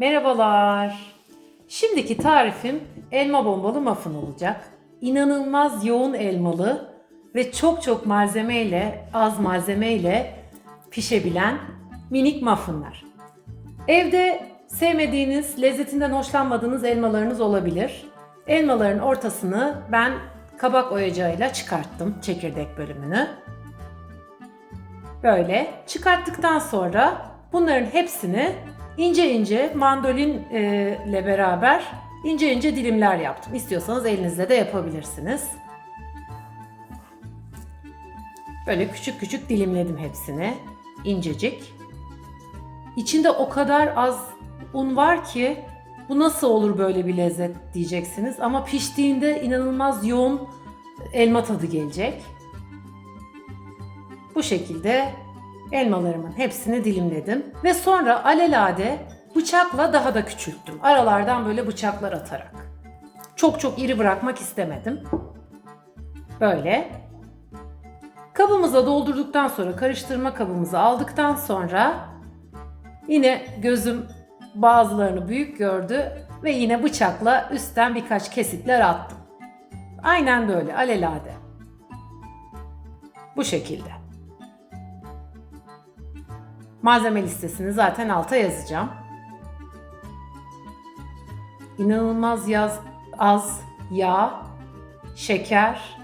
Merhabalar. Şimdiki tarifim elma bombalı muffin olacak. İnanılmaz yoğun elmalı ve çok çok malzemeyle, az malzemeyle pişebilen minik muffinler. Evde sevmediğiniz, lezzetinden hoşlanmadığınız elmalarınız olabilir. Elmaların ortasını ben kabak oyacağıyla çıkarttım çekirdek bölümünü. Böyle çıkarttıktan sonra bunların hepsini ince ince mandolin e, ile beraber ince ince dilimler yaptım. İstiyorsanız elinizle de yapabilirsiniz. Böyle küçük küçük dilimledim hepsini. incecik. İçinde o kadar az un var ki bu nasıl olur böyle bir lezzet diyeceksiniz. Ama piştiğinde inanılmaz yoğun elma tadı gelecek. Bu şekilde elmalarımın hepsini dilimledim ve sonra alelade bıçakla daha da küçülttüm. Aralardan böyle bıçaklar atarak. Çok çok iri bırakmak istemedim. Böyle. Kabımıza doldurduktan sonra karıştırma kabımızı aldıktan sonra yine gözüm bazılarını büyük gördü ve yine bıçakla üstten birkaç kesitler attım. Aynen böyle alelade. Bu şekilde. Malzeme listesini zaten alta yazacağım. İnanılmaz yaz, az yağ, şeker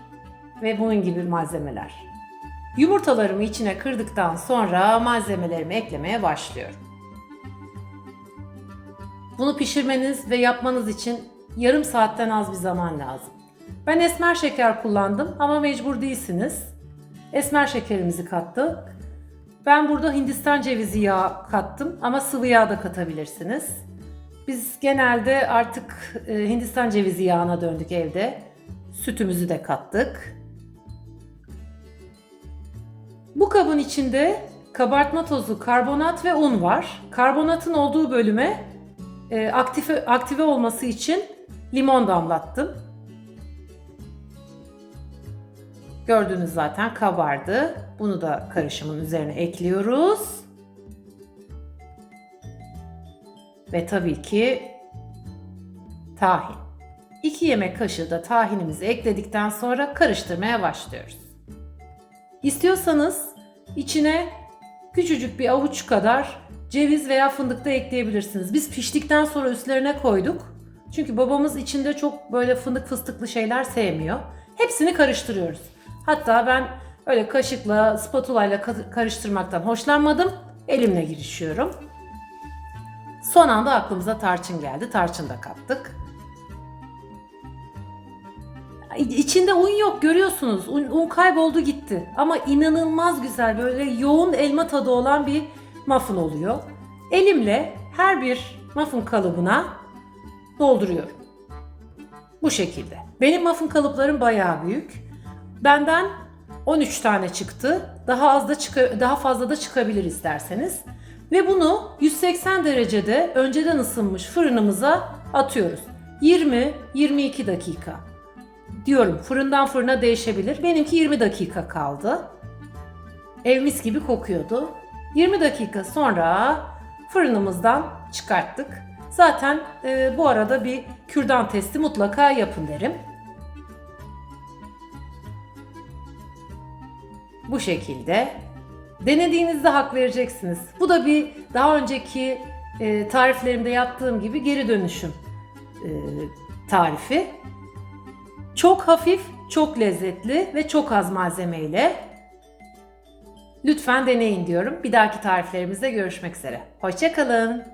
ve bunun gibi malzemeler. Yumurtalarımı içine kırdıktan sonra malzemelerimi eklemeye başlıyorum. Bunu pişirmeniz ve yapmanız için yarım saatten az bir zaman lazım. Ben esmer şeker kullandım ama mecbur değilsiniz. Esmer şekerimizi kattık. Ben burada Hindistan cevizi yağı kattım ama sıvı yağ da katabilirsiniz. Biz genelde artık e, Hindistan cevizi yağına döndük evde. Sütümüzü de kattık. Bu kabın içinde kabartma tozu, karbonat ve un var. Karbonatın olduğu bölüme e, aktive, aktive olması için limon damlattım. Gördüğünüz zaten kabardı. Bunu da karışımın üzerine ekliyoruz. Ve tabii ki tahin. 2 yemek kaşığı da tahinimizi ekledikten sonra karıştırmaya başlıyoruz. İstiyorsanız içine küçücük bir avuç kadar ceviz veya fındık da ekleyebilirsiniz. Biz piştikten sonra üstlerine koyduk. Çünkü babamız içinde çok böyle fındık fıstıklı şeyler sevmiyor. Hepsini karıştırıyoruz. Hatta ben öyle kaşıkla, spatula ile karıştırmaktan hoşlanmadım. Elimle girişiyorum. Son anda aklımıza tarçın geldi. Tarçın da kattık. İçinde un yok görüyorsunuz. Un, un kayboldu gitti. Ama inanılmaz güzel böyle yoğun elma tadı olan bir muffin oluyor. Elimle her bir muffin kalıbına dolduruyorum. Bu şekilde. Benim muffin kalıplarım bayağı büyük. Benden 13 tane çıktı. Daha az da çıka, daha fazla da çıkabilir isterseniz. Ve bunu 180 derecede önceden ısınmış fırınımıza atıyoruz. 20-22 dakika. Diyorum fırından fırına değişebilir. Benimki 20 dakika kaldı. Ev mis gibi kokuyordu. 20 dakika sonra fırınımızdan çıkarttık. Zaten e, bu arada bir kürdan testi mutlaka yapın derim. Bu şekilde. Denediğinizde hak vereceksiniz. Bu da bir daha önceki e, tariflerimde yaptığım gibi geri dönüşüm e, tarifi. Çok hafif, çok lezzetli ve çok az malzemeyle. Lütfen deneyin diyorum. Bir dahaki tariflerimizde görüşmek üzere. Hoşçakalın.